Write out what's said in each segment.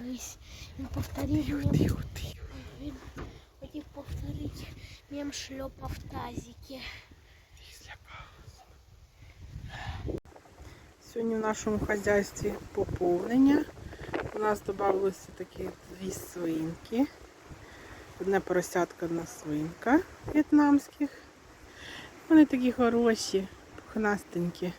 Дивись, він повторив Тихо, мем. тихо, тихо. Він хотів повторити мем шльопа в тазике. Сьогодні в нашому хазяйстві поповнення. У нас додалося такі дві свинки. Одна поросятка, одна свинка в'єтнамських. Вони такі хороші, пухнастенькі.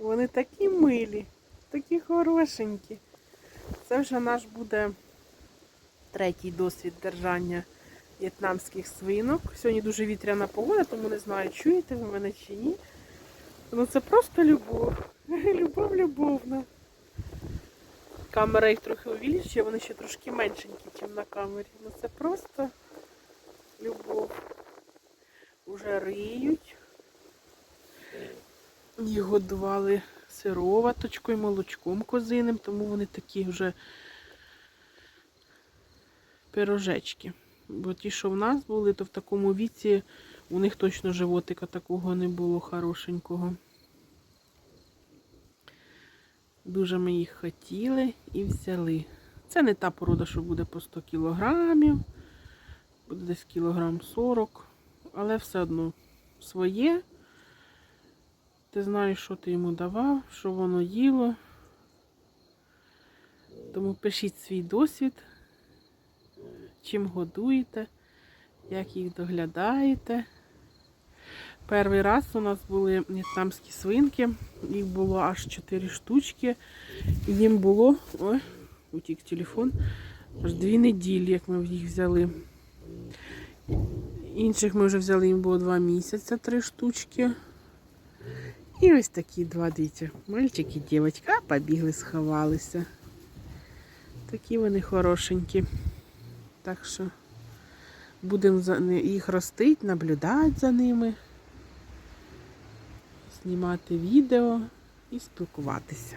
Вони такі милі, такі хорошенькі. Це вже наш буде третій досвід держання в'єтнамських свинок. Сьогодні дуже вітряна погода, тому не знаю, чуєте ви мене чи ні. Ну це просто любов. Любов любовна. Камера їх трохи увеличує, вони ще трошки меншенькі, ніж на камері. Ну це просто любов. Уже риють. Їх годували сироваточкою, молочком козиним, тому вони такі вже пирожечки. Бо ті, що в нас були, то в такому віці у них точно животика такого не було хорошенького. Дуже ми їх хотіли і взяли. Це не та порода, що буде по 100 кілограмів, буде десь кілограм 40, але все одно своє. Ти знаєш, що ти йому давав, що воно їло. Тому пишіть свій досвід, чим годуєте, як їх доглядаєте. Перший раз у нас були в'єтнамські свинки, їх було аж 4 штучки. Їм було, ой, утік телефон, аж 2 неділі, як ми їх взяли. Інших ми вже взяли, їм було 2 місяці, 3 штучки. І ось такі два дитя. Мальчик і дівчинка, побігли, сховалися. Такі вони хорошенькі. Так що будемо їх ростити, наблюдати за ними, знімати відео і спілкуватися.